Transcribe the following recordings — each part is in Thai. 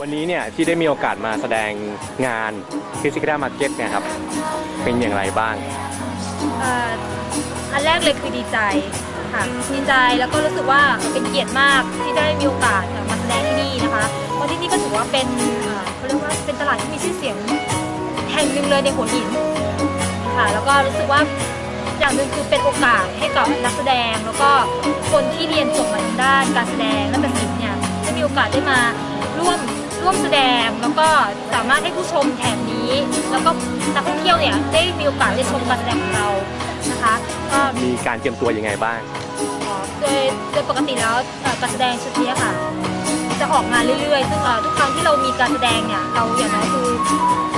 วันนี้เนี่ยที่ได้มีโอกาสมาแสดงงานฟิสิก a ามาร์เก็ตเนี่ยครับเป็นอย่างไรบ้าง เอ่ออันแรกเลยคือดีใจค่ะดีใจแล้วก็รู้สึกว่าเป็นเกียรติมากที่ได้มีโอกาสมาแสดงที่นี่นะคะเพราะที่นี่ก็ถือว่าเป็นเอ่อเขาเรียกว่าเป็นตลาดที่มีชื่อเสียงแห่งหนึ่งเลยในหัวหินค่ะแล้วก็รู้สึกว่าอย่างหนึ่งคือเป็นโอกาสให้กับนักแสดง แล้วก็คนที่เรียนจบมาทางด้านการแสดงและศิลป์เนี่ยได้มีโอกาสได้มาร่วม ร่วมแสดงแล้วก็สามารถให้ผู้ชมแถบนี้ แล้วก็นักท่องเที่ยวเนี่ยได้มีโอกาสได้ชมการแสดงของเรานะคะก็มีการเตรียมตัวยังไงบ้าง โดยโดยปกติแล้วเอ่อการแสดงชุดนี้ค่ะ จะออกงานเรื่อยๆซึ่งเอ่อทุกครั้งที่เรามีการแสดงเนี่ยเราอย่างน้อยคือ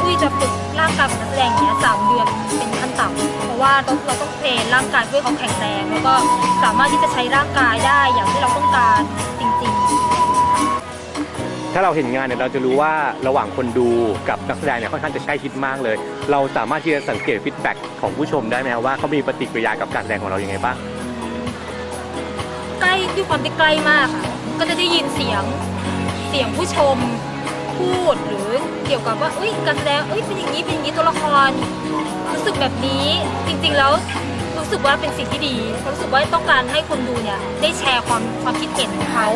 อุ้ยจะฝึกร่างกายของนักแสดงอย่างเนี้ยสามเดือนเป็นขั้นต่ำเพราะว่าเราเราต้องเทรนร่างกายเพื่อให้เขาแข็งแรง แล้วก็สามารถที่จะใช้ร่างกายได้อย่างที่เราต้องการจริง ถ้าเราเห็นงานเนี่ยเราจะรู้ว่าระหว่างคนดูกับนักแสดงเนี่ยค่อนข้างจะใกล้ชิดมากเลย เราสามารถที่จะสังเกตฟีดแบ็กของผู้ชมได้ไหมว่าเขามีปฏิกิริยากับการแสดงของเรายังไงบ้างใกล้ด้วยความที่ใกล้มากค่ะก็จะได้ยินเสียงเสียงผู้ชมพูดหรือเกี่ยวกับว่าเอ้ยการแสดงเอ้ยเป็นอย่างนี้เป็นอย่างนี้ตัวละครรู้สึกแบบนี้จริงๆแล้ว รู้สึกว่าเป็นสิ่งที่ดีเขารู้สึกว่าต้องการให้คนดูเนี่ยได้แชร์ความความคิดเห็นของเขา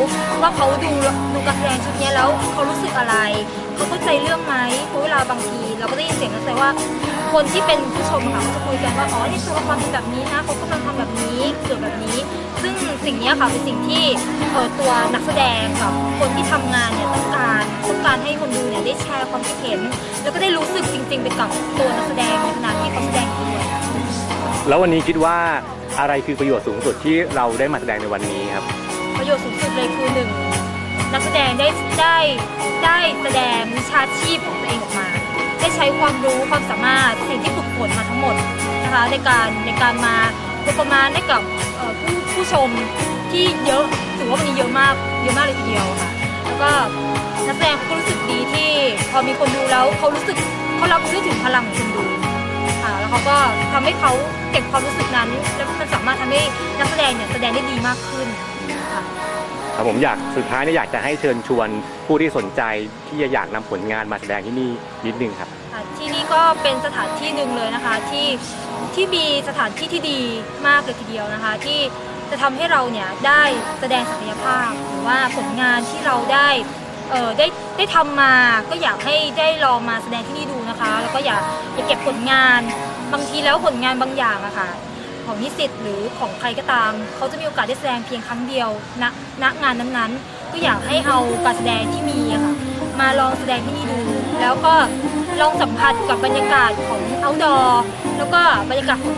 ว่าเขาดูดูการแสดงชุดนี้แล้วเขารู้สึกอะไรเขาเข้าใจเรื่องไหมเพราะเวลาบางที เราก็ได้ยินเสียงนักแสดงว่า คนที่เป็นผู้ชมอะค่ะเขาจะคุยกันว่าอ๋อนี่ตัวละครเป็นแบบนี้นะเขากำลังทำแบบนี้เกิดแบบนี้ ซึ่งสิ่งนี้ค่ะเป็นสิ่งที่เออตัวนักแสดงกับคนที่ทำงานเนี่ยต้องการต้องการให้คนดูเนี่ยได้แชร์ความคิดเห็น แล้วก็ได้รู้สึกจริง ๆ ไปกับตัวนักแสดงในขณะที่เขาแสดง แล้ววันนี้คิดว่าอะไรคือประโยชน์สูงสุดที่เราได้มาแสดงในวันนี้ครับ ประโยชน์สูงสุดเลยคือหนึ่งนักแสดงได้ได้ได้แสดงวิชาชีพของตัวเองออกมา ได้ใช้ความรู้ความสามารถสิ่งที่ฝึกฝนมาทั้งหมดนะคะในการในการมาพประมาณให้กับผู้ผู้ชมที่เยอะถือว่าวันนี้เยอะมากเยอะมากเลยทีเดียวค่ะ แล้วก็นักแสดงเขาก็รู้สึกดีที่พอมีคนดูแล้วเขารู้สึกเขารับรู้ถึงพลังของคนดู เขาก็ทำให้เขาเก็บความรู้สึกนั้น แล้วมันสามารถทำให้นักแสดงเนี่ยแสดงได้ดีมากขึ้นค่ะครับผมอยากสุดท้ายเนี่ยอยากจะให้เชิญชวนผู้ที่สนใจที่จะอยากนำผลงานมาแสดงที่นี่นิดนึงครับค่ะที่นี่ก็เป็นสถานที่หนึ่งเลยนะคะที่ที่มีสถานที่ที่ดีมากเลยทีเดียวนะคะ ที่จะทำให้เราเนี่ยได้แสดงศักยภาพหรือว่าผลงานที่เราได้เออได้ได้ทำมาก็อยากให้ได้ลองมาแสดงที่นี่ดูนะคะ แล้วก็อยากอยากเก็บผลงาน บางทีแล้วผลงานบางอย่างอะค่ะ ของนิสิตหรือของใครก็ตาม เขาจะมีโอกาสได้แสดงเพียงครั้งเดียวณณงานนั้นๆ ก็อยากให้เอาการแสดงที่มีอะค่ะมาลองแสดงที่นี่ดูแล้วก็ลองสัมผัสกับบรรยากาศของ outdoor แล้วก็บรรยากาศของ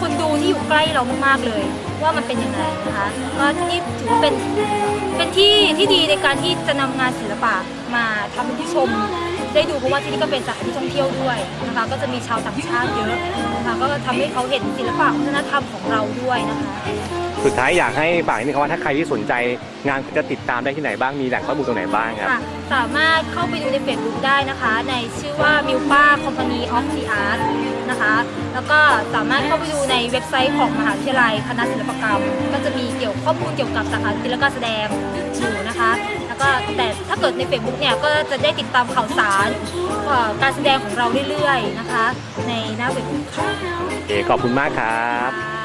คนดูที่อยู่ใกล้เรามากๆเลย ว่ามันเป็นยังไงนะคะก็ที่นี่ถือว่าเป็นเป็นที่ที่ดีในการที่จะนำงานศิลปะ มาทำให้ผู้ชมได้ดูเพราะว่าที่นี่ก็เป็นสถานที่ท่องเที่ยวด้วยนะคะ ก็จะมีชาวต่างชาติเยอะนะคะก็ทำให้เขาเห็นศิลปะวัฒนธรรมของเราด้วยนะคะสุดท้ายอยากให้ฝากนิดนึงครับว่าถ้าใครที่สนใจงานจะติดตามได้ที่ไหนบ้างมีแหล่งข้อมูลตรงไหนบ้างครับค่ะสามารถเข้าไปดูใน Facebook ได้นะคะ ในชื่อว่า Milpa Company of the Arts นะคะ แล้วก็สามารถเข้าไปดูในเว็บไซต์ของมหาวิทยาลัยคณะศิลปกรรม ก็จะมีเกี่ยวข้อมูลเกี่ยวกับสาขาศิลปการแสดงอยู่นะคะ แล้วก็แต่ถ้าเกิดใน Facebook เนี่ยก็จะได้ติดตามข่าวสารการแสดงของเราเรื่อยๆนะคะ ในหน้าเว็บค่ะโอเคขอบคุณมากครับ